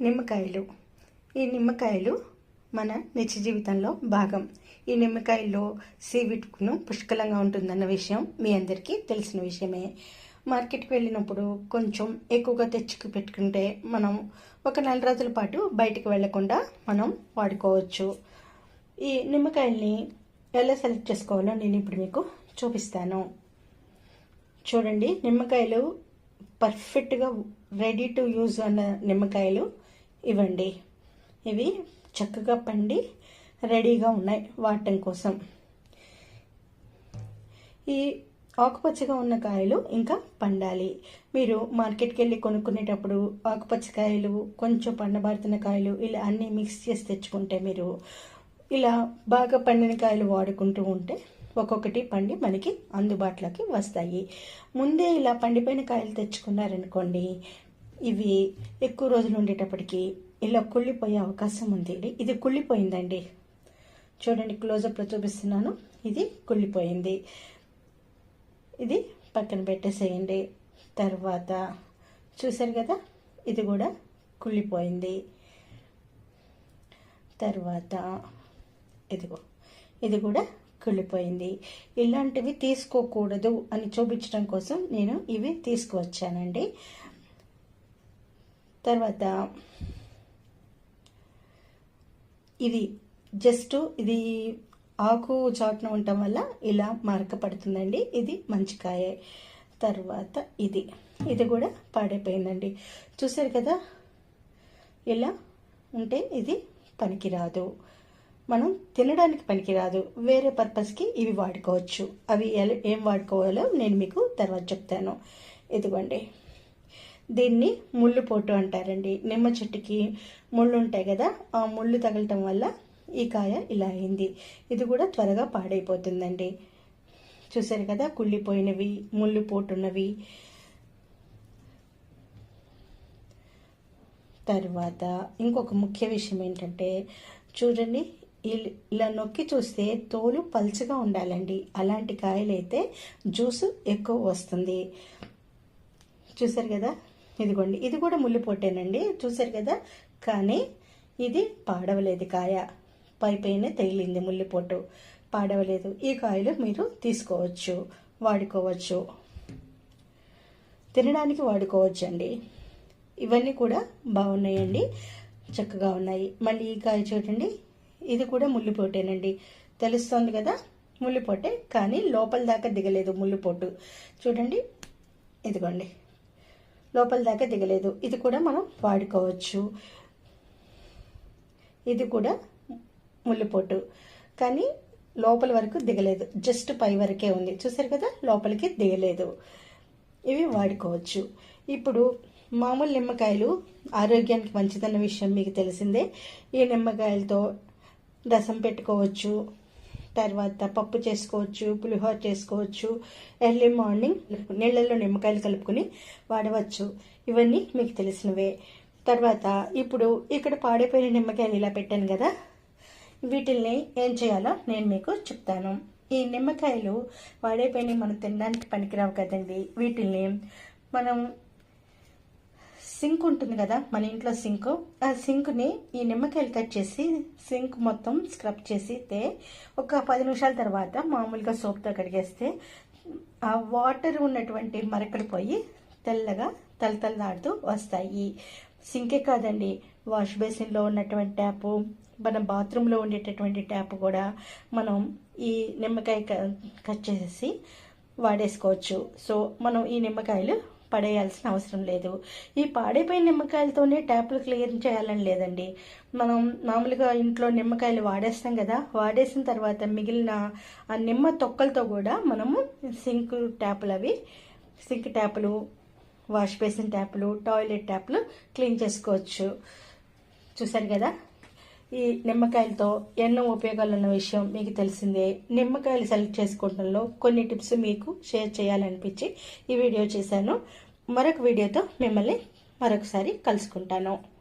నిమ్మకాయలు. ఈ నిమ్మకాయలు మన నిత్య జీవితంలో భాగం. ఈ నిమ్మకాయల్లో సి విటమిన్ పుష్కలంగా ఉంటుందన్న విషయం మీ అందరికీ తెలిసిన విషయమే. మార్కెట్కి వెళ్ళినప్పుడు కొంచెం ఎక్కువగా తెచ్చుకు పెట్టుకుంటే మనం ఒక నెల రోజుల పాటు బయటికి వెళ్ళకుండా మనం వాడుకోవచ్చు. ఈ నిమ్మకాయల్ని ఎలా సెలెక్ట్ చేసుకోవాలో నేను ఇప్పుడు మీకు చూపిస్తాను. చూడండి నిమ్మకాయలు పర్ఫెక్ట్గా రెడీ టు యూజ్ అన్న నిమ్మకాయలు ఇవ్వండి. ఇవి చక్కగా పండి రెడీగా ఉన్నాయి వాడటం కోసం. ఈ ఆకుపచ్చగా ఉన్న కాయలు ఇంకా పండాలి. మీరు మార్కెట్కి వెళ్ళి కొనుక్కునేటప్పుడు ఆకుపచ్చ కాయలు కొంచెం పండబారుతున్న కాయలు ఇలా అన్నీ మిక్స్ చేసి తెచ్చుకుంటే మీరు ఇలా బాగా పండిన కాయలు వాడుకుంటూ ఉంటే ఒక్కొక్కటి పండి మనకి అందుబాటులోకి వస్తాయి. ముందే ఇలా పండిపోయిన కాయలు తెచ్చుకున్నారనుకోండి ఇవి ఎక్కువ రోజులు ఉండేటప్పటికి ఇలా కుళ్ళిపోయే అవకాశం ఉంది. ఇది కుళ్ళిపోయిందండి. చూడండి క్లోజప్లో చూపిస్తున్నాను. ఇది కుళ్ళిపోయింది. ఇది పక్కన పెట్టేసేయండి. తర్వాత చూశారు కదా ఇది కూడా కుళ్ళిపోయింది. తర్వాత ఇదిగో ఇది కూడా కుళ్ళిపోయింది. ఇలాంటివి తీసుకోకూడదు అని చూపించడం కోసం నేను ఇవి తీసుకువచ్చానండి. తర్వాత ఇది జస్ట్ ఇది ఆకు చాటున ఉండటం వల్ల ఇలా మరక పడుతుందండి. ఇది మంచి కాయ తర్వాత ఇది. ఇది కూడా పాడైపోయిందండి. చూసారు కదా? ఇలా ఉంటే ఇది పనికిరాదు. మనం తినడానికి పనికిరాదు. వేరే పర్పస్కి ఇవి వాడుకోవచ్చు. అవి ఏం వాడుకోవాలో నేను మీకు తర్వాత చెప్తాను. ఇదిగోండి. దీన్ని ముళ్ళు పోటు అంటారండి. నిమ్మ చెట్టుకి ముళ్ళు ఉంటాయి కదా ఆ ముళ్ళు తగలటం వల్ల ఈ కాయ ఇలా అయింది. ఇది కూడా త్వరగా పాడైపోతుందండి. చూసారు కదా కుళ్ళిపోయినవి ముళ్ళు పోటున్నవి. తర్వాత ఇంకొక ముఖ్య విషయం ఏంటంటే చూడండి ఇలా నొక్కి చూస్తే తోలు పల్చగా ఉండాలండి. అలాంటి కాయలైతే జ్యూస్ ఎక్కువ వస్తుంది. చూసారు కదా ఇదిగోండి ఇది కూడా ముల్లిపోటేనండి చూసారు కదా? కానీ ఇది పాడవలేదు కాయ. పైపైన తగిలింది ముల్లిపోటు పాడవలేదు. ఈ కాయలు మీరు తీసుకోవచ్చు వాడుకోవచ్చు. తినడానికి వాడుకోవచ్చు అండి ఇవన్నీ కూడా బాగున్నాయండి చక్కగా ఉన్నాయి. మళ్ళీ ఈ కాయ చూడండి ఇది కూడా ముల్లిపోటేనండి తెలుస్తుంది కదా ముల్లిపోటే కానీ లోపల దాకా దిగలేదు ముల్లిపోటు చూడండి ఇదిగోండి. లోపల దాకా దిగలేదు. ఇది కూడా మనం వాడుకోవచ్చు. ఇది కూడా ముల్లిపొట్టు కానీ లోపల వరకు దిగలేదు. జస్ట్ పై వరకే ఉంది. చూసారు కదా? లోపలికి దిగలేదు. ఇవి వాడుకోవచ్చు. ఇప్పుడు మామూలు నిమ్మకాయలు ఆరోగ్యానికి మంచిదన్న విషయం మీకు తెలిసిందే. ఈ నిమ్మకాయలతో రసం పెట్టుకోవచ్చు. తర్వాత పప్పు చేసుకోవచ్చు పులిహోర చేసుకోవచ్చు ఎర్లీ మార్నింగ్ నీళ్ళల్లో నిమ్మకాయలు కలుపుకొని వాడవచ్చు. ఇవన్నీ మీకు తెలిసినవే. తర్వాత ఇప్పుడు ఇక్కడ పాడైపోయిన నిమ్మకాయలు ఇలా పెట్టాను కదా. వీటిల్ని ఏం చేయాలో నేను మీకు చెప్తాను. ఈ నిమ్మకాయలు వాడైపోయినవి మనం తినడానికి పనికిరావు కదండి. వీటిల్ని మనం సింక్ ఉంటుంది కదా మన ఇంట్లో సింక్. ఆ సింక్ని ఈ నిమ్మకాయలు కట్ చేసి సింక్ మొత్తం స్క్రబ్ చేసితే ఒక పది నిమిషాల తర్వాత మామూలుగా సోప్తో కడిగేస్తే ఆ వాటర్ ఉన్నటువంటి మరకలు పోయి తెల్లగా తలతలలాడుతూ వస్తాయి. సింకే కాదండి వాష్ బేసిన్లో ఉన్నటువంటి ట్యాపు మన బాత్రూంలో ఉండేటటువంటి ట్యాప్ కూడా మనం ఈ నిమ్మకాయ కట్ చేసేసి వాడేసుకోవచ్చు. సో మనం ఈ నిమ్మకాయలు పడేయాల్సిన అవసరం లేదు. ఈ పాడైపోయిన నిమ్మకాయలతోనే ట్యాప్లు క్లియర్ చేయాలని లేదండి. మనం మామూలుగా ఇంట్లో నిమ్మకాయలు వాడేస్తాం కదా వాడేసిన తర్వాత మిగిలిన ఆ నిమ్మ తొక్కలతో కూడా మనము సింక్ ట్యాపులు అవి సింక్ ట్యాపులు వాష్ బేసిన్ ట్యాపులు టాయిలెట్ ట్యాపులు క్లీన్ చేసుకోవచ్చు. చూసారు కదా? ఈ నిమ్మకాయలతో ఎన్నో ఉపయోగాలు ఉన్న విషయం మీకు తెలిసిందే. నిమ్మకాయలు సెలెక్ట్ చేసుకోవడంలో కొన్ని టిప్స్ మీకు షేర్ చేయాలనిపించి ఈ వీడియో చేశాను. మరొక వీడియోతో మిమ్మల్ని మరొకసారి కలుసుకుంటాను.